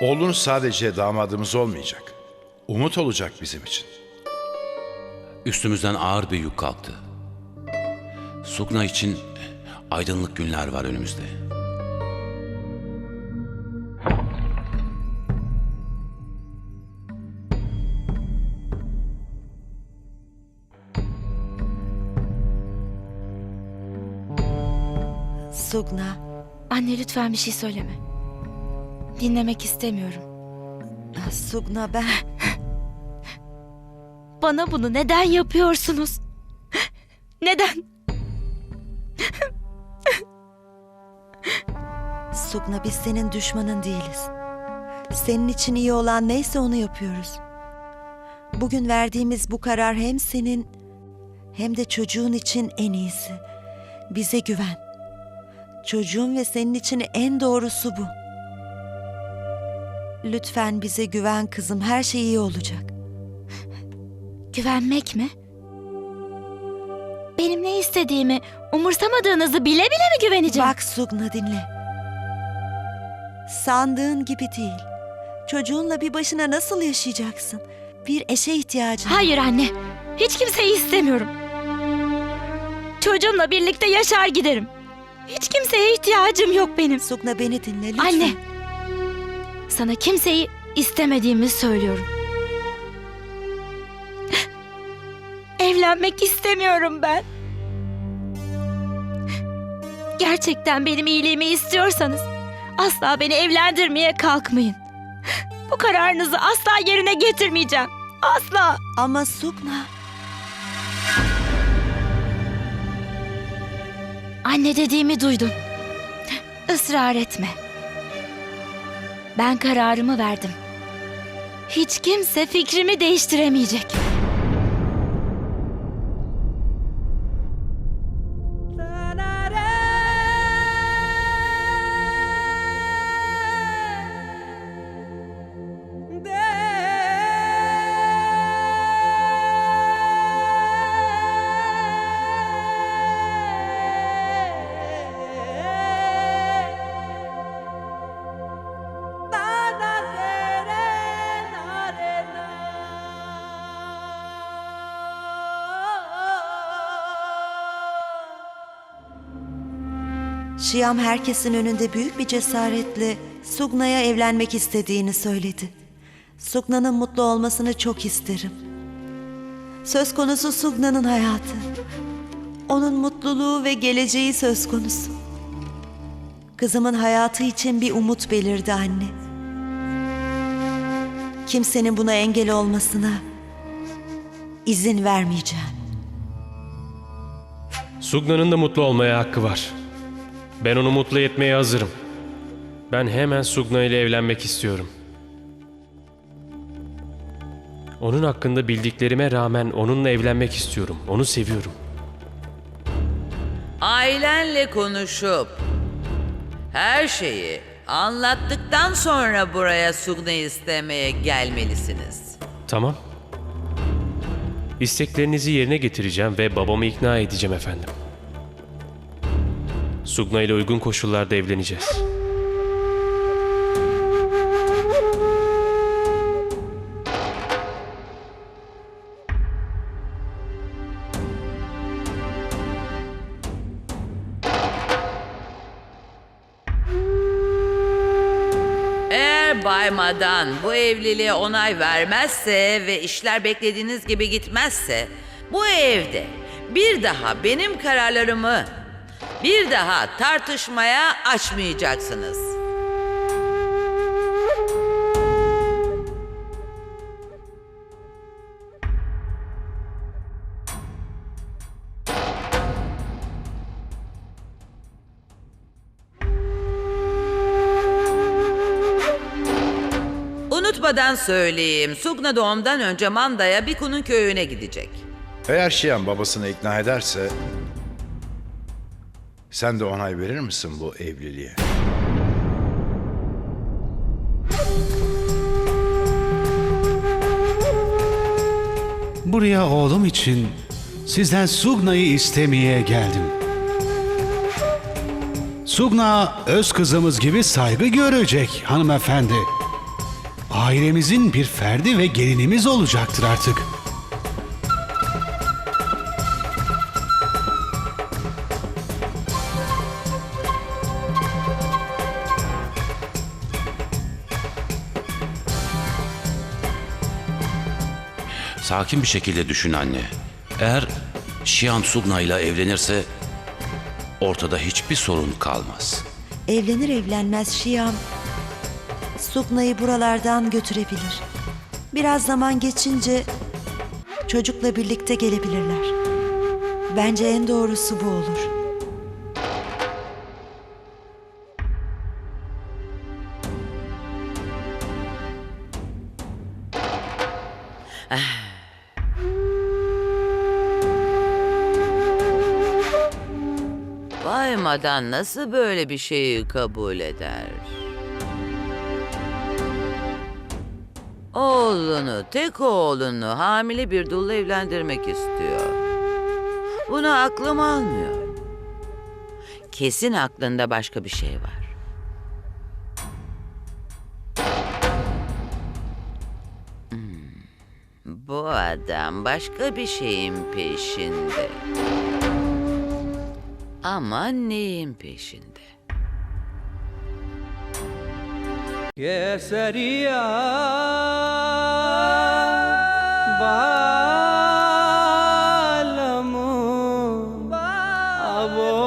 Oğlunuz sadece damadımız olmayacak. Umut olacak bizim için. Üstümüzden ağır bir yük kalktı. Sugna için aydınlık günler var önümüzde. Sugna, Anne lütfen bir şey söyleme. Dinlemek istemiyorum. Sugna ben... Bana bunu neden yapıyorsunuz? Neden? Sugna biz senin düşmanın değiliz. Senin için iyi olan neyse onu yapıyoruz. Bugün verdiğimiz bu karar hem senin hem de çocuğun için en iyisi. Bize güven. Çocuğun ve senin için en doğrusu bu. Lütfen bize güven kızım. Her şey iyi olacak. Güvenmek mi? Benim ne istediğimi umursamadığınızı bile bile mi güveneceğim? Bak Sugna dinle. Sandığın gibi değil. Çocuğunla bir başına nasıl yaşayacaksın? Bir eşe ihtiyacın var. Hayır anne. Hiç kimseyi istemiyorum. Çocuğumla birlikte yaşar giderim. Hiç kimseye ihtiyacım yok benim. Sugna beni dinle lütfen. Anne. Sana kimseyi istemediğimi söylüyorum. Evlenmek istemiyorum ben. Gerçekten benim iyiliğimi istiyorsanız asla beni evlendirmeye kalkmayın. Bu kararınızı asla yerine getirmeyeceğim. Asla. Ama Sugna Anne dediğimi duydun. Israr etme. Ben kararımı verdim. Hiç kimse fikrimi değiştiremeyecek. Şiyam herkesin önünde büyük bir cesaretle Sugna'ya evlenmek istediğini söyledi. Sugna'nın mutlu olmasını çok isterim. Söz konusu Sugna'nın hayatı. Onun mutluluğu ve geleceği söz konusu. Kızımın hayatı için bir umut belirdi anne. Kimsenin buna engel olmasına izin vermeyeceğim. Sugna'nın da mutlu olmaya hakkı var. Ben onu mutlu etmeye hazırım. Ben hemen Sugna ile evlenmek istiyorum. Onun hakkında bildiklerime rağmen onunla evlenmek istiyorum. Onu seviyorum. Ailenle konuşup her şeyi anlattıktan sonra buraya Sugna istemeye gelmelisiniz. Tamam. İsteklerinizi yerine getireceğim ve babamı ikna edeceğim efendim. Sugna ile uygun koşullarda evleneceğiz. Eğer Bay Madan bu evliliğe onay vermezse ve işler beklediğiniz gibi gitmezse bu evde bir daha benim kararlarımı bir daha tartışmaya açmayacaksınız. Unutmadan söyleyeyim. Sugna doğumdan önce Manda'ya Biku'nun köyüne gidecek. Eğer Şiyan babasını ikna ederse... Sen de onay verir misin bu evliliğe? Buraya oğlum için sizden Sugna'yı istemeye geldim. Sugna öz kızımız gibi saygı görecek hanımefendi. ailemizin bir ferdi ve gelinimiz olacaktır artık. Sakin bir şekilde düşün anne. Eğer Şihan Sugna ile evlenirse ortada hiçbir sorun kalmaz. Evlenir evlenmez Şiyam Sugna'yı buralardan götürebilir. Biraz zaman geçince çocukla birlikte gelebilirler. Bence en doğrusu bu olur. Bay Madan nasıl böyle bir şeyi kabul eder? Oğlunu, tek oğlunu hamile bir dulla evlendirmek istiyor. Bunu aklım almıyor. Kesin aklında başka bir şey var. Hmm, Bu adam başka bir şeyin peşinde. Ama neyin peşinde? Keseriya Bağ